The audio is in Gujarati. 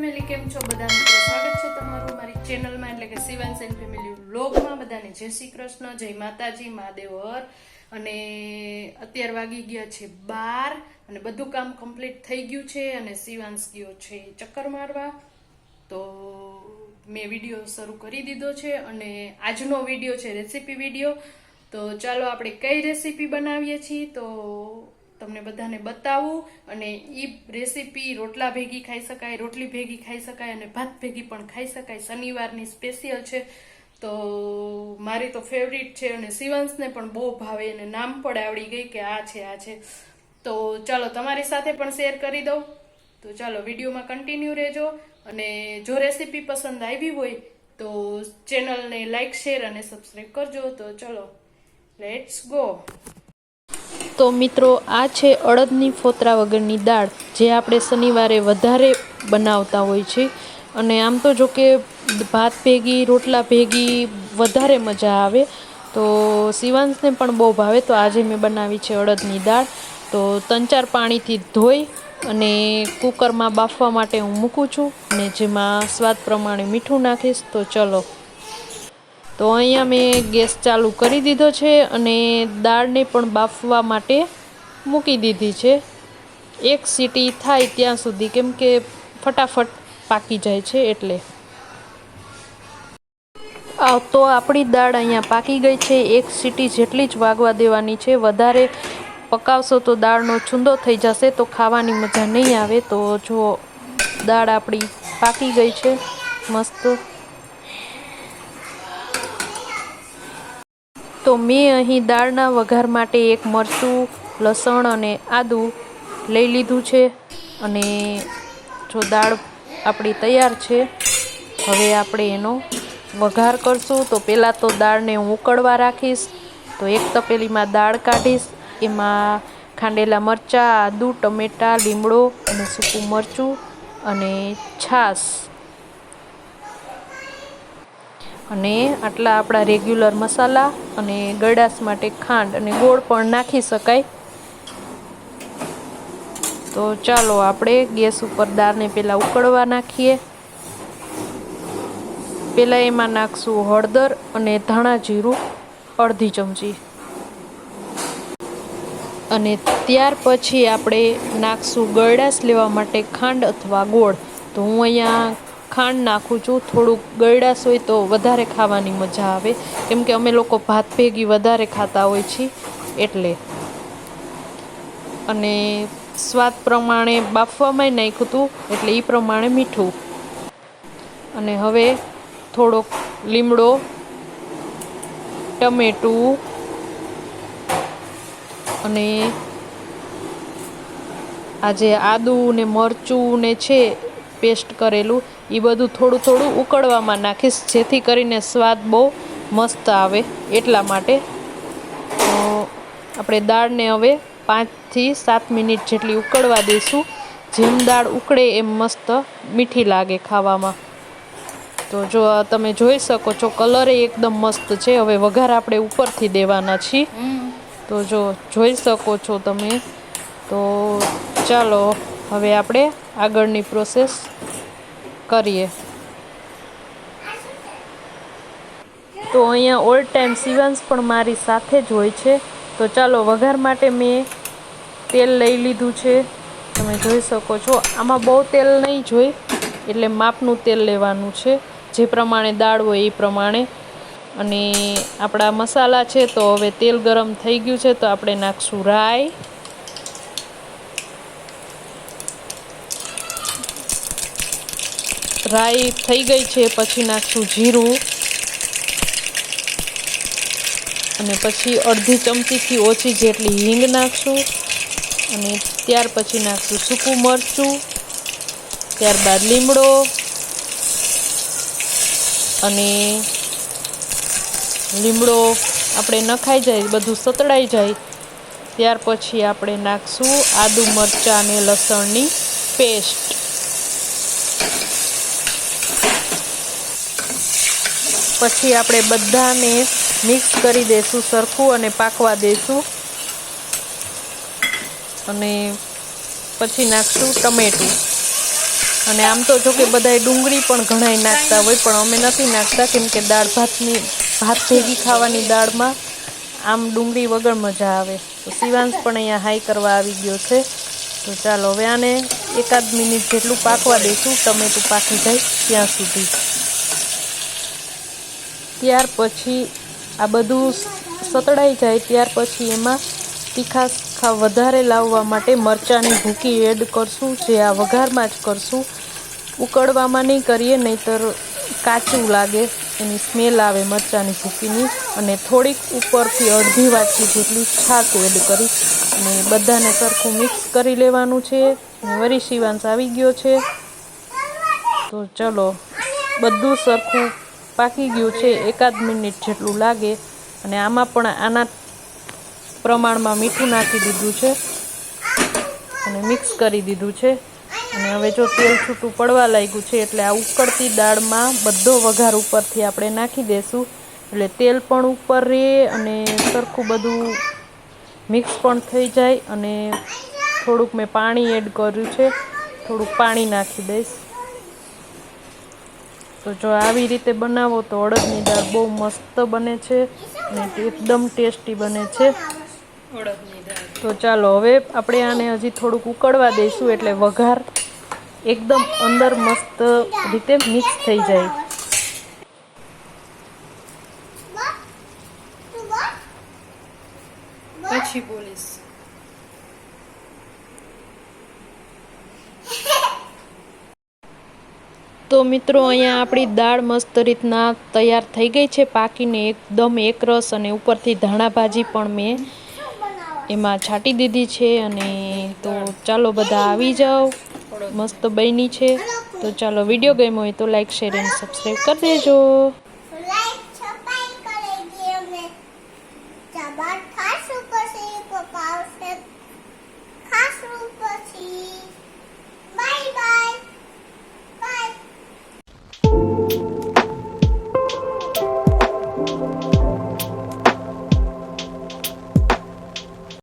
ફેમિલી કેમ છો? બધા મિત્રો સ્વાગત છે તમારું મારી ચેનલમાં એટલે કે શિવાંશ એન્ડ ફેમિલી વ્લોગમાં. બધાને જય શ્રી કૃષ્ણ, જય માતાજી, મહાદેવ હર. અને અત્યાર વાગી ગયા છે બાર અને બધું કામ કમ્પ્લીટ થઈ ગયું છે અને શિવાંશ ગયો છે ચક્કર મારવા. તો મેં વીડિયો શરૂ કરી દીધો છે અને આજનો વીડિયો છે રેસીપી વીડિયો. તો ચાલો આપણે કઈ રેસીપી બનાવીએ છીએ? તો તમને બધાને બતાવું અને એ રેસીપી રોટલા ભેગી ખાઈ શકાય, રોટલી ભેગી ખાઈ શકાય અને ભાત ભેગી પણ ખાઈ શકાય. શનિવારની સ્પેશિયલ છે. તો મારી તો ફેવરિટ છે અને સિવંશને પણ બહુ ભાવે અને નામ પણ આવડી ગઈ કે આ છે આ છે. તો ચાલો તમારી સાથે પણ શેર કરી દઉં. તો ચાલો વિડીયોમાં કન્ટિન્યુ રહેજો અને જો રેસીપી પસંદ આવી હોય તો ચેનલને લાઇક શેર અને સબસ્ક્રાઈબ કરજો. તો ચલો લેટ્સ ગો તો મિત્રો, આ છે અડદની ફોતરા વગરની દાળ, જે આપણે શનિવારે વધારે બનાવતા હોય છે. અને આમ તો જો કે ભાત ભેગી, રોટલા ભેગી વધારે મજા આવે. તો શિવાંશને પણ બહુ ભાવે. તો આજે મેં બનાવી છે અડદની દાળ. તો ત્રણ ચાર પાણીથી ધોઈ અને કુકરમાં બાફવા માટે હું મૂકું છું. અને જેમાં સ્વાદ પ્રમાણે મીઠું નાખીશ, તો ચલો તો અહીંયા મેં ગેસ ચાલુ કરી દીધો છે અને દાળને પણ બાફવા માટે મૂકી દીધી છે. એક સીટી થાય ત્યાં સુધી કેમ કે ફટાફટ પાકી જાય છે એટલે. તો આપણી દાળ અહીંયા પાકી ગઈ છે. એક સીટી જેટલી જ વાગવા દેવાની છે. વધારે પકાવશો તો દાળનો છુંદો થઈ જશે તો ખાવાની મજા નહીં આવે. તો જો દાળ આપણી પાકી ગઈ છે. મસ્ત. તો મેં અહીં દાળના વઘાર માટે એક મરચું, લસણ અને આદું લઈ લીધું છે. અને જો દાળ આપણી તૈયાર છે, હવે આપણે એનો વઘાર કરશું. તો પહેલાં તો દાળને હું ઉકળવા રાખીશ. તો એક તપેલીમાં દાળ કાઢીશ. એમાં ખાંડેલા મરચાં, આદું, ટમેટાં, લીમડો અને સૂકું મરચું અને છાશ અને આટલા આપણા રેગ્યુલર મસાલા અને ગળાશ માટે ખાંડ અને ગોળ પણ નાખી શકાય. તો ચાલો આપણે ગેસ ઉપર દાળને પહેલાં ઉકળવા નાખીએ. પહેલાં એમાં નાખશું હળદર અને ધાણા જીરું અડધી ચમચી. અને ત્યાર પછી આપણે નાખશું ગળાશ લેવા માટે ખાંડ અથવા ગોળ. તો હું અહીંયા ખાંડ નાખું છું, થોડુંક ગળડાશ હોય તો વધારે ખાવાની મજા આવે. કેમ કે અમે લોકો ભાત ભેગી વધારે ખાતા હોય છીએ, એટલે. અને સ્વાદ પ્રમાણે બાફવામાં નાખ્યું હતું, એટલે એ પ્રમાણે મીઠું. અને હવે થોડોક લીમડો, ટમેટું અને આજે આદું ને મરચું ને છે, પેસ્ટ કરેલું એ બધું થોડું થોડું ઉકળવામાં નાખીશ, જેથી કરીને સ્વાદ બહુ મસ્ત આવે એટલા માટે. આપણે દાળને હવે પાંચથી સાત મિનિટ જેટલી ઉકળવા દઈશું. જેમ દાળ ઉકળે એમ મસ્ત મીઠી લાગે ખાવામાં. તો જો તમે જોઈ શકો છો, કલર એકદમ મસ્ત છે. હવે વઘાર આપણે ઉપરથી દેવાના છીએ. તો જો જોઈ શકો છો તમે. તો ચાલો, હવે આપણે આગળની પ્રોસેસ કરીએ. તો અહીંયા ઓલ ટાઈમ સિવાંશ પણ મારી સાથે જ હોય છે. તો ચાલો, વઘાર માટે મેં તેલ લઈ લીધું છે. તમે જોઈ શકો છો, આમાં બહુ તેલ નહીં જોઈ, એટલે માપનું તેલ લેવાનું છે. જે પ્રમાણે દાળ હોય એ પ્રમાણે. અને આપણા મસાલા છે, તો હવે તેલ ગરમ થઈ ગયું છે, તો આપણે નાખશું રાઈ. રાઈ થઈ ગઈ છે, પછી નાખશું જીરું. અને પછી અડધી ચમચીથી ઓછી જેટલી હિંગ નાખશું. અને ત્યાર પછી નાખશું સૂકું મરચું, ત્યારબાદ લીમડો. અને લીમડો આપણે નખાઈ જાય, બધું સતળાઈ જાય. ત્યાર પછી આપણે નાખશું આદુ મરચાં અને લસણની પેસ્ટ. પછી આપણે બધાને મિક્સ કરી દઈશું સરખું અને પાકવા દઈશું અને પછી નાખશું ટમેટું. અને આમ તો જો કે બધાય ડુંગળી પણ ઘણાય નાખતા હોય, પણ અમે નથી નાખતા, કેમ કે દાળ ભાતની, ભાત ભેગી ખાવાની દાળમાં આમ ડુંગળી વગર મજા આવે. તો શિવાંશ પણ અહીંયા હાઈ કરવા આવી ગયો છે. તો ચાલો, હવે આને એકાદ મિનિટ જેટલું પાકવા દઈશું ટમેટું પાકી જાય ત્યાં સુધી. ત્યાર પછી આ બધું સતળાઈ જાય ત્યાર પછી એમાં તીખા ખા વધારે લાવવા માટે મરચાંની ભૂકી એડ કરશું, જે આ વઘારમાં જ કરશું. ઉકળવામાં નહીં કરીએ, નહીંતર કાચું લાગે, એની સ્મેલ આવે મરચાંની ભૂકીની. અને થોડીક ઉપરથી અડધી વાટકી જેટલી છાશ એડ કરી અને બધાને સરખું મિક્સ કરી લેવાનું છે. વરી શિવાંશ આવી ગયો છે. તો ચલો, બધું સરખું પાકી ગયું છે એકાદ મિનિટ જેટલું લાગે અને આમાં પણ આના પ્રમાણમાં મીઠું નાખી દીધું છે અને મિક્સ કરી દીધું છે. અને હવે જો તેલ છૂટું પડવા લાગ્યું છે એટલે આ ઉકળતી દાળમાં બધો વઘાર ઉપરથી આપણે નાખી દેશું. એટલે તેલ પણ ઉપર રહે અને સરખું બધું મિક્સ પણ થઈ જાય અને થોડુંક મેં પાણી એડ કર્યું છે. થોડુંક પાણી નાખી દઈશ. તો જો આવી રીતે બનાવો તો અડદની દાળ બહુ મસ્ત બને છે અને એકદમ ટેસ્ટી બને છે. તો ચાલો હવે આપણે આને હજી થોડુંક ઉકળવા દઈશું એટલે વઘાર એકદમ અંદર મસ્ત રીતે મિક્સ થઈ જાય પછી બોલીશ તો મિત્રો, અહીંયા આપણી દાળ મસ્ત રીતના તૈયાર થઈ ગઈ છે. પાકીને એકદમ એકરસ અને ઉપરથી ધાણા ભાજી પણ મેં એમાં છાંટી દીધી છે અને તો ચાલો બધા આવી જાઓ. મસ્ત બની છે. તો ચાલો વીડિયો ગમ્યો હોય તો લાઈક, શેર એન્ડ સબસ્ક્રાઈબ કરી દેજો.